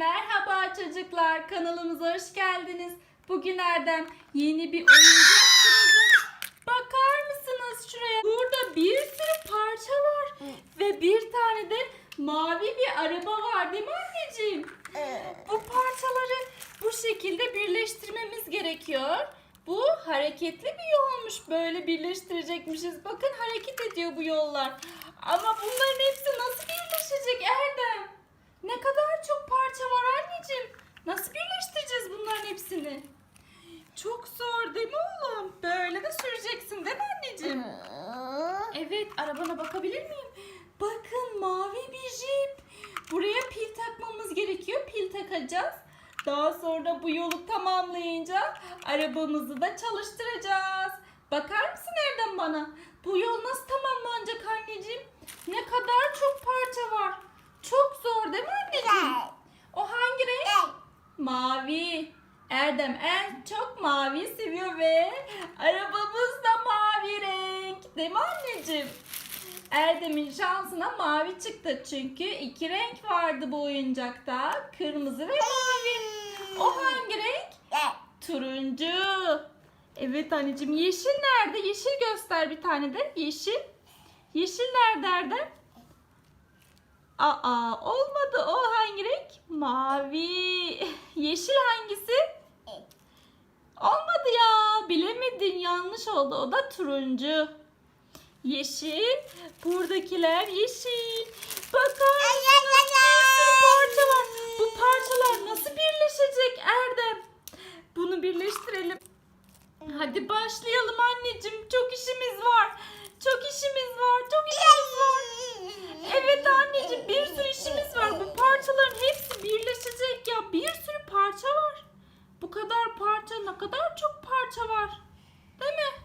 Merhaba çocuklar, kanalımıza hoş geldiniz. Bugün Erdem yeni bir oyuncak kuracak. Bakar mısınız şuraya? Burada bir sürü parça var ve bir tane de mavi bir araba var değil mi anneciğim? Bu parçaları bu şekilde birleştirmemiz gerekiyor. Bu hareketli bir yolmuş. Böyle birleştirecekmişiz. Bakın hareket ediyor bu yollar. Ama bunların hepsi nasıl birleşecek Erdem? Ne kadar çok parça var anneciğim. Nasıl birleştireceğiz bunların hepsini? Çok zor değil mi oğlum? Böyle de süreceksin değil mi anneciğim? Arabana bakabilir miyim? Bakın mavi bir jip. Buraya pil takmamız gerekiyor. Pil takacağız. Daha sonra bu yolu tamamlayınca arabamızı da çalıştıracağız. Bakar mısın Erdem bana? Bu yol nasıl tamamlanacak anneciğim? Ne kadar çok parça var. Çok zor değil mi anneciğim? O hangi renk? Mavi. Erdem en çok mavi seviyor ve renk. Değil mi anneciğim? Erdem'in şansına mavi çıktı çünkü iki renk vardı bu oyuncakta. Kırmızı ve mavi. O hangi renk? Turuncu. Evet anneciğim yeşil nerede? Yeşil göster bir tane de. Yeşil. Yeşil nerede Erdem? Aa olmadı. O hangi renk? Mavi. Yeşil hangisi? Olmadı ya. Bilemedin. Yanlış oldu. O da turuncu. Yeşil. Buradakiler yeşil. Bakar mısınız? Bir sürü parça var. Bu parçalar nasıl birleşecek Erdem? Bunu birleştirelim. Hadi başlayalım anneciğim. Çok işimiz var. Çok işimiz var. Çok işimiz var. Evet anneciğim bir sürü işimiz var. Bu parçaların hepsi birleşecek ya. Bir sürü parça var. Bu kadar parça ne kadar çok parça var. Değil mi?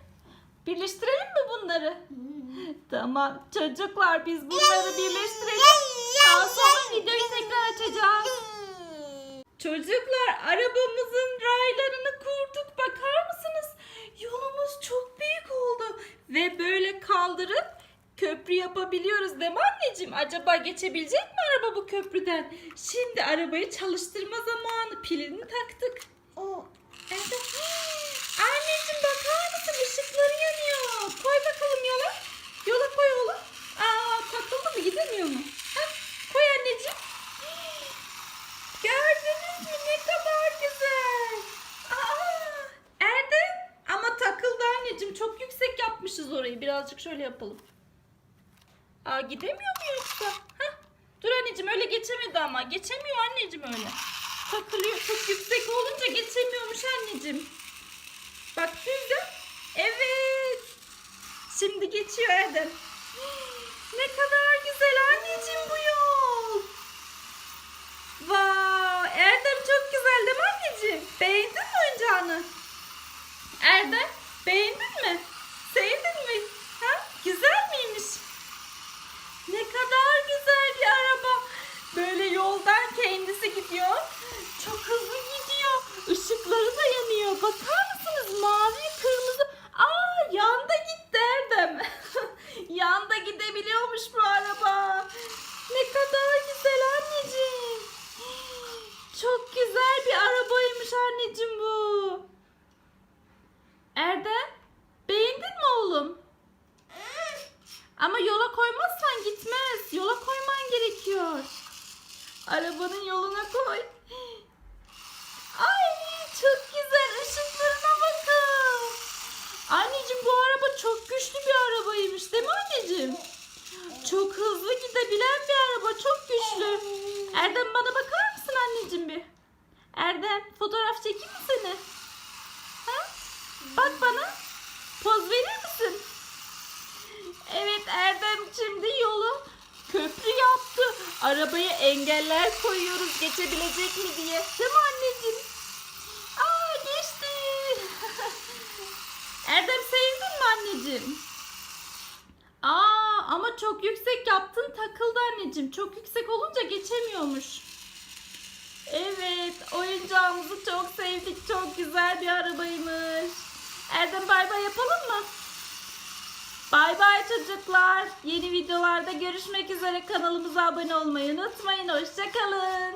Birleştirelim mi bunları? Tamam çocuklar biz bunları birleştirelim. Daha sonra videoyu tekrar açacağız. Çocuklar arabamızın raylarını kurduk. Bakar mısınız? Yolumuz çok büyük oldu. Ve böyle kaldırıp köprü yapabiliyoruz değil mi anneciğim? Acaba geçebilecek mi araba bu köprüden? Şimdi arabayı çalıştırma zamanı. Pilini taktık. Evet. Anneciğim bakar mısın? Işıkları yanıyor. Koy bakalım yola. Yola koy oğlum. Aa takıldı mı? Gidemiyor mu? Ha? Koy anneciğim. Gördünüz mü ne kadar güzel. Aa, Erdem ama takıldı anneciğim. Çok yüksek yapmışız orayı. Birazcık şöyle yapalım. Aa gidemiyor mu yoksa? Dur anneciğim öyle geçemedi ama. Geçemiyor anneciğim öyle. Takılıyor. Çok yüksek olunca geçemiyormuş anneciğim. Bak düzle. Evet. Şimdi geçiyor Erdem. Ne kadar güzel anneciğim bu yol. Vay Erdem çok güzel değil mi anneciğim? Beğendin mi oyuncağını? Erdem beğendin mi? Sevdin mi? Ha? Güzel miymiş? Ne kadar güzel bir araba. Böyle yoldan kendisi gidiyor. Çok hızlı gidiyor. Işıkları da yanıyor. Bakar mısınız? Mavi, kırmızı. Aa yanda gitti Erdem. yanda gidebiliyormuş bu araba. Ne kadar güzel anneciğim. Çok güzel bir arabaymış anneciğim bu. Erdem, beğendin mi oğlum? Ama yola koymazsan gitmez. Yola koyman gerekiyor. Arabanın yoluna koy. Ay çok güzel ışıklarına bakın. Anneciğim bu araba çok güçlü bir arabaymış değil mi anneciğim? Çok hızlı gidebilen bir araba çok güçlü. Erdem bana bakar? Erdem fotoğraf çekeyim mi seni? Ha? Bak bana. Poz verir misin? Evet Erdem şimdi yolu köprü yaptı. Arabaya engeller koyuyoruz geçebilecek mi diye. Değil mi anneciğim? Aa geçti. Erdem sevdin mi anneciğim? Aa ama çok yüksek yaptın takıldı anneciğim. Çok yüksek olunca geçemiyormuş. Evet oyuncağımızı çok sevdik. Çok güzel bir arabaymış. Erdem bay bay yapalım mı? Bay bay çocuklar. Yeni videolarda görüşmek üzere. Kanalımıza abone olmayı unutmayın. Hoşçakalın.